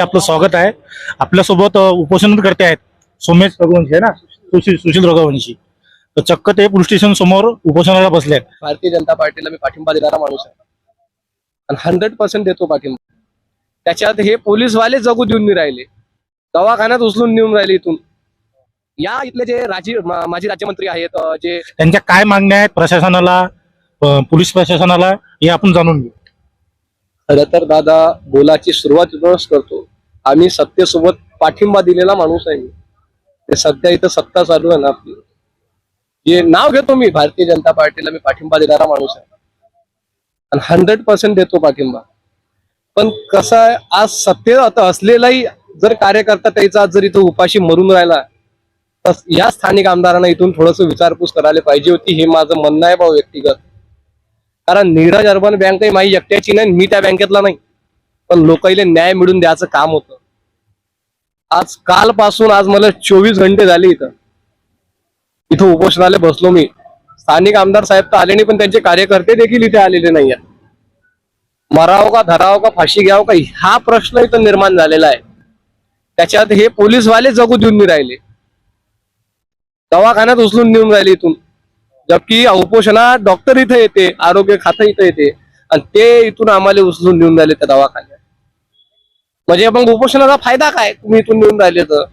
आपलं स्वागत आहे. आपल्यासोबत उपोषण करते आहेत. सोमेश रघुवंशी आहे ना? सुशील सुशील रघुवंशी. तर चक्क ते पोलीस स्टेशन समोर उपोषणाला बसले आहेत. भारतीय जनता पार्टीला मी पाठिंबा देणारा माणूस आहे. आणि हंड्रेड पर्सेंट देतो पाठिंबा. त्याच्यात हे पोलीसवाले जगू देऊन नाही राहिले. दवाखान्यात उचलून नेऊन राहिले इथून. या इथले जे राजी मा- माजी राज्यमंत्री आहेत अं, जे त्यांच्या काय मागण्या आहेत प्रशासनाला अ, पोलीस प्रशासनाला हे आपण जाणून घेऊ. खरं तर दादा बोलाची सुरुवात इथूनच करतो. आम्ही सत्तेसोबत पाठिंबा दिलेला माणूस आहे मी. ते सध्या इथं सत्ता चालू आहे ना आपली. जे नाव घेतो मी भारतीय जनता पार्टीला मी पाठिंबा देणारा माणूस आहे. आणि हंड्रेड पर्सेंट देतो पाठिंबा. पण कसं आहे आज सत्तेत आता असलेलाही जर कार्यकर्ता त्याचा आज जर इथं उपाशी मरून राहिला तर या स्थानिक आमदारांना इथून थोडस विचारपूस करायला पाहिजे होती. हे माझं म्हणणं आहे भाऊ व्यक्तिगत. कारण नीरज अर्बन बँक ही माझी एकट्याची नाही मी त्या बँकेतला नाही. पण लोकांना न्याय मिळून द्यायचं काम होतं. आज कालपासून आज मला चोवीस घंटे झाले इथं. इथं उपोषणाला बसलो मी. स्थानिक आमदार साहेब तर आले नाही पण त्यांचे कार्यकर्ते देखील इथे आलेले नाही आहेत मराव का धराव का फाशी घ्याव का हा प्रश्न इथं निर्माण झालेला आहे. त्याच्यात हे पोलीसवाले जगू देऊन राहिले. दवाखान्यात उचलून देऊन राहिले इथून. जबकी उपोषणात डॉक्टर इथे येते आरोग्य खातं इथे येते. आणि ते इथून आम्हाला उचलून नेऊन राहिले त्या दवाखान्यात. म्हणजे मग उपोषणाचा फायदा काय? तुम्ही इथून नेऊन राहिले तर.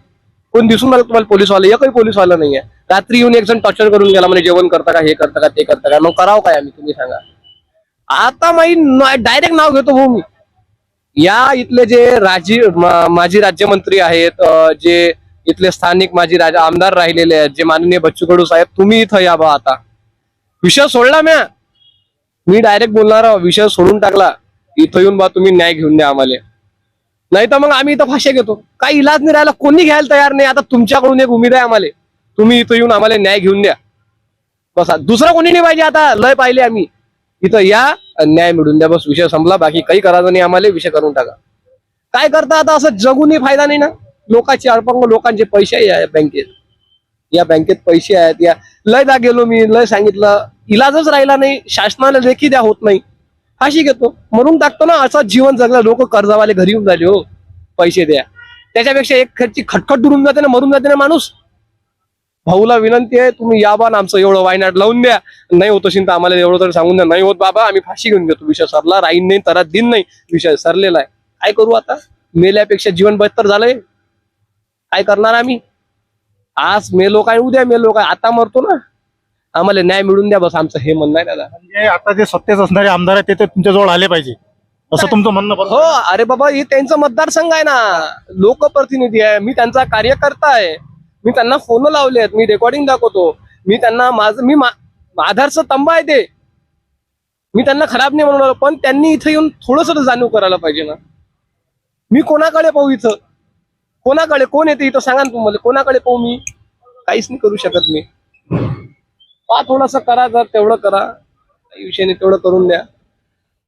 कोण दिसून राहिलं तुम्हाला? पोलीसवाला. एकही पोलीसवाला नाहीये. रात्री येऊन एक जण टॉर्चर करून गेला म्हणजे जेवण करता का हे करता का ते करता का? मग करावं काय आम्ही? तुम्ही सांगा. आता माही डायरेक्ट नाव घेतो भाऊ मी. या इथले जे राजी माजी राज्यमंत्री आहेत जे इथले स्थानिक माजी राजा आमदार राहिलेले आहेत जे माननीय बच्चू कडू साहेब तुम्ही इथं या बा आता. विषय सोडला म्या. मी डायरेक्ट बोलणार विषय सोडून टाकला. इथं येऊन बा तुम्ही न्याय घेऊन द्या आम्हाला. नाही तर मग आम्ही इथं फाशे घेतो. काही इलाज नाही राहिला कोणी घ्यायला तयार नाही. आता तुमच्याकडून एक उमेद आहे आम्हाला. तुम्ही इथं येऊन आम्हाला न्याय घेऊन द्या. बस दुसरं कोणी नाही पाहिजे आता. लय पाहिले आम्ही. इथं या न्याय मिळून द्या. बस विषय संपला. बाकी काही करायचं नाही आम्हाला. विषय करून टाका. काय करता आता? असं जगूनही फायदा नाही ना? लोकांचे अडपंग लोकांचे पैसे आहे या बँकेत. या बँकेत पैसे आहेत. या लय जा गेलो मी. लय सांगितलं. इलाजच राहिला नाही शासनाला लेखी द्या होत नाही. फाशी घेतो. मरून टाकतो ना असं जीवन जगलं लोक कर्जावाले घरी येऊन झाले हो. पैसे द्या. त्याच्यापेक्षा एक खर्ची खटखट दुरून जाते ना मरून जाते ना माणूस. भाऊला विनंती आहे तुम्ही या बा आमचं एवढं वायनाट लावून द्या. नाही होत असेल तर आम्हाला एवढं तर सांगून द्या. नाही होत बाबा आम्ही फाशी घेऊन घेतो विषय सरला राहीन नाही तरात दिन नाही. विषय सरलेला आहे. काय करू आता? मेल्यापेक्षा जीवन बदतर झालंय. काय करणार आम्ही? आज मेलो काय उद्या मेलो काय? आता मरतो ना. आम्हाला न्याय मिळून द्या बस आमचं हे म्हणणं आहे दादा. म्हणजे आता जे सत्तेत असणारे आमदार आहेत ते तर तुमच्याजवळ आले पाहिजे. असं तुमचं म्हणणं हो बरोबर? अरे बाबा हे त्यांचं मतदारसंघ आहे ना. लोकप्रतिनिधी आहे. मी त्यांचा कार्यकर्ता आहे. मी त्यांना फोन लावले आहेत. मी रेकॉर्डिंग दाखवतो. मी त्यांना माझं मी मा- आधारचं तंबा आहे ते. मी त्यांना खराब नाही म्हणून राहिलो, पण त्यांनी इथं येऊन थोडस जाणीव करायला पाहिजे ना. मी कोणाकडे पाहू इथं? कोणाकडे? कोण येते इथं? सांगा ना तुम्हाला. कोणाकडे पाहू मी? काहीच नाही करू शकत मी. पा थोडस करा जर तेवढं करा. काही विषय नाही तेवढं करून द्या.